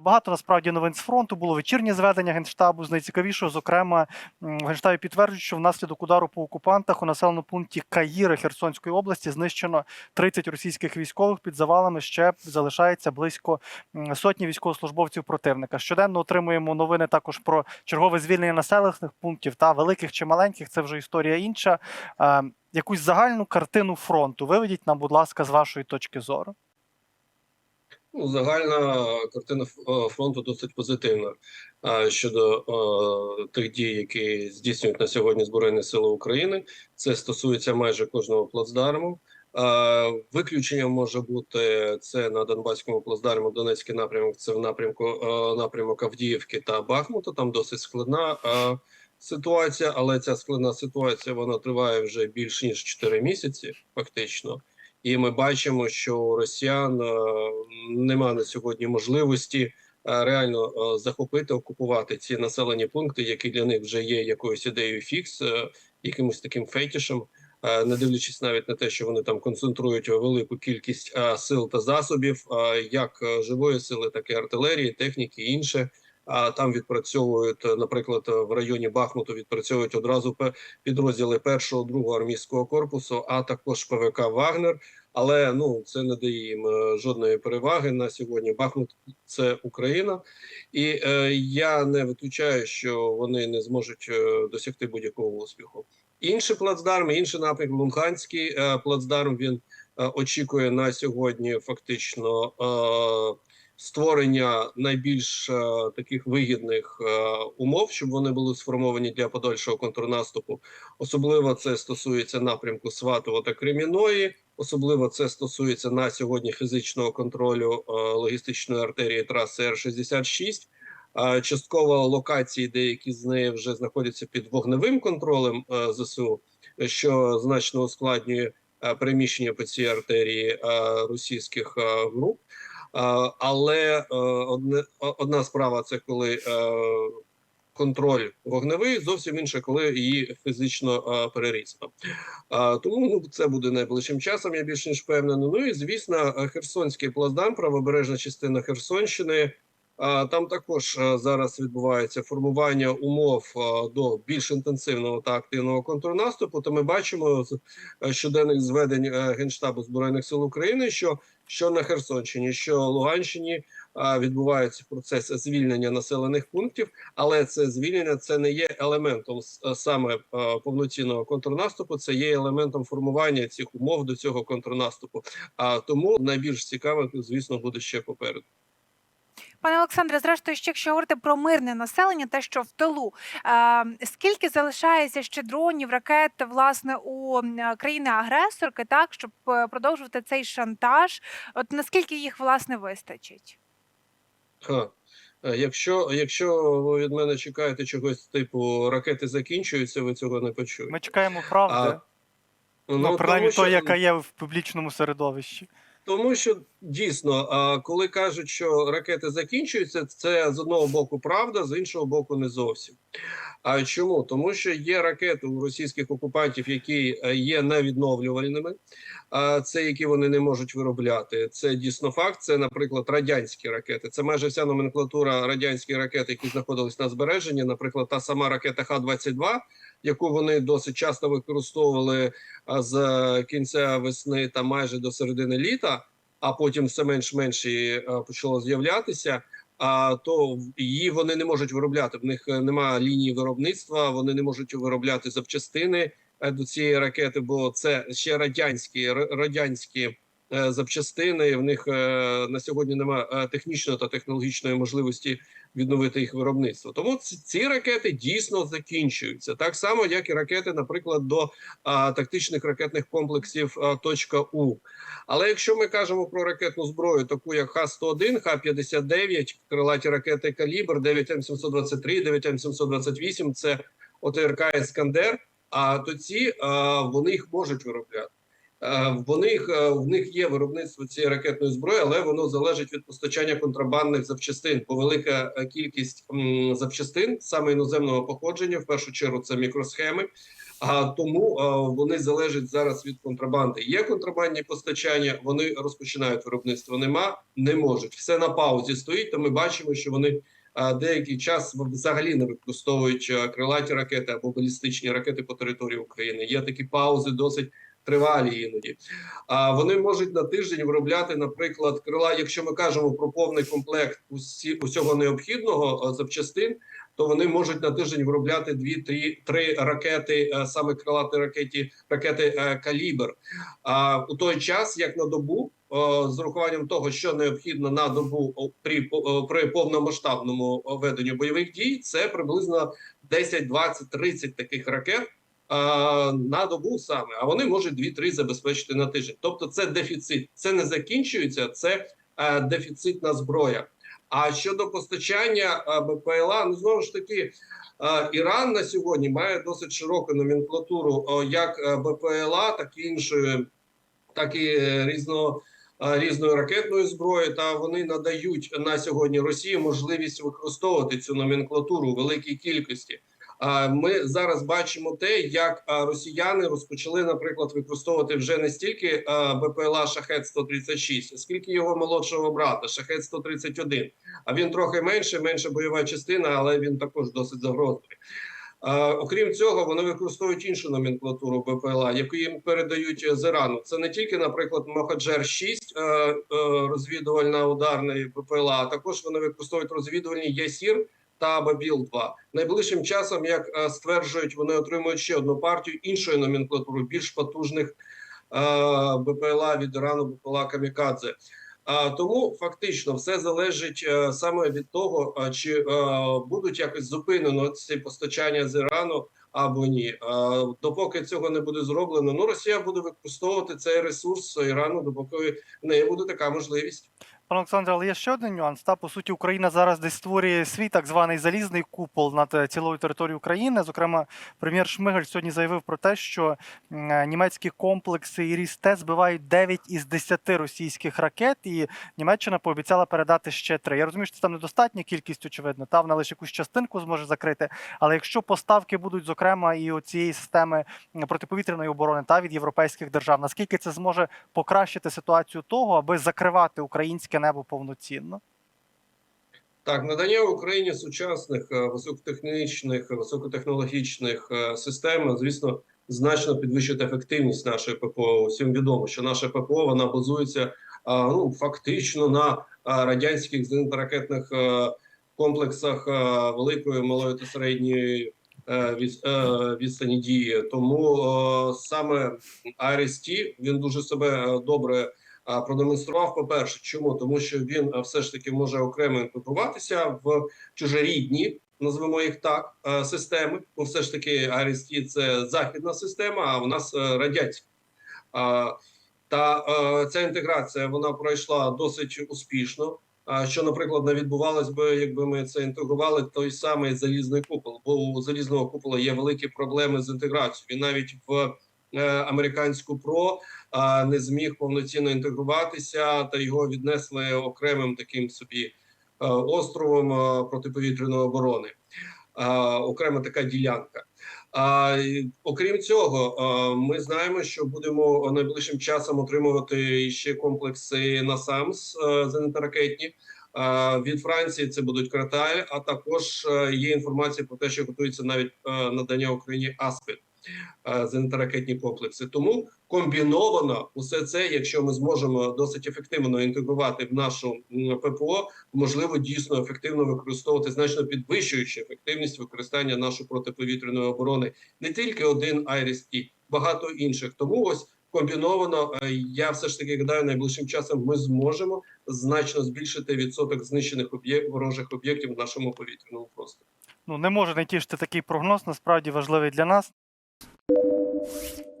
Багато насправді новин з фронту було вечірнє зведення генштабу. З найцікавішого, зокрема, в генштабі підтверджують, що внаслідок удару по окупантах у населеному пункті Каїри Херсонської області знищено 30 російських військових. Під завалами ще залишається близько сотні військовослужбовців противника. Щоденно отримуємо новини також про чергове звільнення населених пунктів та великих чи маленьких. Це вже історія інша. Е, Якусь загальну картину фронту виведіть нам, будь ласка, з вашої точки зору. Ну, загальна картина е, фронту досить позитивна щодо е, тих дій, які здійснюють на сьогодні Збройні Сили України. Це стосується майже кожного плацдарму. Е, Виключенням може бути це на Донбаському плацдарму, Донецький напрямок. Це в напрямку е, напрямок Авдіївки та Бахмута. Там досить складна е, ситуація, але ця складна ситуація вона триває вже більш ніж 4 місяці, фактично. І ми бачимо, що у росіян е, нема на сьогодні можливості е, реально е, захопити, окупувати ці населені пункти, які для них вже є якоюсь ідеєю фікс, якимось таким фетішем, не дивлячись навіть на те, що вони там концентрують велику кількість сил та засобів, як живої сили, так і артилерії, техніки і інше. А там відпрацьовують, е, наприклад, е, в районі Бахмуту відпрацьовують одразу підрозділи першого другого армійського корпусу, а також ПВК Вагнер. Але ну це не дає їм е, жодної переваги на сьогодні. Бахмут це Україна, і е, я не виключаю, що вони не зможуть досягти будь-якого успіху. Інші плацдарми, інший напрямок, Луганський е, плацдарм. Він е, очікує на сьогодні фактично створення найбільш е, таких вигідних е, умов, щоб вони були сформовані для подальшого контрнаступу. Особливо це стосується напрямку Сватово та Креміної. Особливо це стосується на сьогодні фізичного контролю е, логістичної артерії траси Р-66. Е, частково локації, деякі з неї вже знаходяться під вогневим контролем ЗСУ, що значно ускладнює переміщення по цій артерії російських груп. Е, але е, одне, одна справа це коли е, контроль вогневий, зовсім інша, коли її фізично перерізано. Тому ну, це буде найближчим часом, я більш ніж впевнений. Ну і звісно, Херсонський плацдарм, правобережна частина Херсонщини. Там також е, зараз відбувається формування умов е, до більш інтенсивного та активного контрнаступу. То ми бачимо з е, щоденних зведень Генштабу Збройних сил України, що що на Херсонщині, що Луганщині відбувається процес звільнення населених пунктів, але це звільнення це не є елементом саме повноцінного контрнаступу. Це є елементом формування цих умов до цього контрнаступу. А тому найбільш цікаве, звісно, буде ще попереду. Пане Олександре, зрештою, ще якщо говорити про мирне населення, те, що в тилу, е, скільки залишається ще дронів, ракет власне у країни-агресорки, так щоб е, продовжувати цей шантаж? От наскільки їх власне вистачить? Ха. Е, Якщо, якщо ви від мене чекаєте чогось типу ракети закінчуються, ви цього не почуєте. Ми чекаємо правди. ну, ну, принаймні, що- яка є в публічному середовищі. Тому що дійсно, коли кажуть, що ракети закінчуються, це з одного боку правда, з іншого боку, не зовсім. А чому? Тому що є ракети у російських окупантів, які е, є невідновлювальними, це які вони не можуть виробляти. Це дійсно факт. Це, наприклад, радянські ракети. Це майже вся номенклатура радянських ракет, які знаходились на збереженні. Наприклад, та сама ракета Х-22, яку вони досить часто використовували з кінця весни та майже до середини літа, а потім все менш-менш е, почало з'являтися. А то її вони не можуть виробляти. В них е, немає лінії виробництва, вони не можуть виробляти запчастини до цієї ракети, бо це ще радянські радянські е, запчастини. В них е, на сьогодні немає е, технічної та технологічної можливості відновити їх виробництво. Тому ці, ракети дійсно закінчуються так само, як і ракети, наприклад, до тактичних ракетних комплексів точка У. Але якщо ми кажемо про ракетну зброю, таку як Х-101, Х-59, крилаті ракети Калібр, 9М723, 9М728, це ОТРК Іскандер, а то ці вони їх можуть виробляти. Е, В них, е, в них є виробництво цієї ракетної зброї, але воно залежить від постачання контрабандних запчастин. Бо велика е, кількість запчастин саме іноземного походження, в першу чергу, це мікросхеми, А тому а, вони залежать зараз від контрабанди. Є контрабандні постачання, вони розпочинають виробництво. Нема, не можуть. Все на паузі стоїть. То ми бачимо, що вони деякий час взагалі не використовують крилаті ракети або балістичні ракети по території України. Є такі паузи досить. Тривалі іноді, а вони можуть на тиждень виробляти, наприклад, крила. Якщо ми кажемо про повний комплект усі усього необхідного запчастин, то вони можуть на тиждень виробляти дві-три три ракети, е, саме крилаті ракеті, ракети е, калібр. А у той час, як на добу, з урахуванням того, що необхідно на добу при, при повномасштабному веденню бойових дій, це приблизно 10, 20, 30 таких ракет. е, На добу саме, а вони можуть 2-3 забезпечити на тиждень. Тобто, це дефіцит. Це не закінчується, це е, дефіцитна зброя. А щодо постачання е, БПЛА, ну знову ж таки, е, Іран на сьогодні має досить широку номенклатуру як е, БПЛА, так і іншої, так і е, різного. Е, Різної ракетної зброї, та вони надають на сьогодні Росії можливість використовувати цю номенклатуру у великій кількості. Ми зараз бачимо те, як росіяни розпочали, наприклад, використовувати вже не стільки БПЛА Шахет 136 скільки його молодшого брата Шахет 131 А він трохи менше, менша бойова частина, але він також досить загрозливий. Е, окрім цього, вони використовують іншу номенклатуру БПЛА, яку їм передають з Ірану. Це не тільки, наприклад, Мохаджер 6 е, е, розвідувальна ударна БПЛА, а також вони використовують розвідувальні Ясір та Бабіл 2 Найближчим часом, як е, стверджують, вони отримують ще одну партію іншої номенклатури, більш потужних е, БПЛА від Ірану, БПЛА Камікадзе. Тому фактично все залежить е, саме від того, чи е, будуть якось зупинено ці постачання з Ірану або ні. Допоки цього не буде зроблено, ну Росія буде використовувати цей ресурс Ірану, допоки в неї буде така можливість. Пане Олександре, але є ще один нюанс. Та по суті, Україна зараз десь створює свій так званий залізний купол над е, цілою територією України. Зокрема, прем'єр Шмигаль сьогодні заявив про те, що е, німецькі комплекси і Рісте збивають 9 із 10 російських ракет, і Німеччина пообіцяла передати ще 3. Я розумію, що це там недостатня кількість, очевидно. Та вона лише якусь частинку зможе закрити. Але якщо поставки будуть, зокрема, і у цієї системи протиповітряної оборони та від європейських держав, наскільки це зможе покращити ситуацію того, аби закривати українське небо повноцінно? Так, надання Україні сучасних е, високотехнічних, високотехнологічних е, систем, звісно, значно підвищить ефективність нашої ППО. Усім відомо, що наша ППО вона базується ну фактично на радянських зенітно-ракетних е, комплексах е, великої, малої та середньої е, від, е, відстані дії. Тому е, саме АРСТ він дуже себе е, добре продемонстрував. По перше, чому тому, що він все ж таки може окремо інтегруватися в чужорідні, назвемо їх так, системи. Бо все ж таки АРСТ – це західна система, а в нас радянська. Та ця інтеграція вона пройшла досить успішно. Що, наприклад, не відбувалось би, якби ми це інтегрували той самий залізний купол, бо у залізного купола є великі проблеми з інтеграцією. Він навіть в е, американську ПРО не зміг повноцінно інтегруватися, та його віднесли окремим таким собі е, островом е, протиповітряної оборони. Окрема така ділянка. А, окрім цього, ми знаємо, що будемо найближчим часом отримувати ще комплекси НАСАМС е, зенітно-ракетні. Від Франції це будуть Краталь, а також е, є інформація про те, що готується навіть е, надання Україні Аспід е, зенітно-ракетні комплекси. Тому комбіновано усе це, якщо ми зможемо досить ефективно інтегрувати в нашу ППО, можливо дійсно ефективно використовувати, значно підвищуючи ефективність використання нашої протиповітряної оборони не тільки один IRIS-T, багато інших. Тому ось комбіновано. е, Я все ж таки гадаю, найближчим часом ми зможемо значно збільшити відсоток знищених об'єкт ворожих об'єктів в нашому повітряному просторі. Ну не може не тішити такий прогноз, насправді важливий для нас. you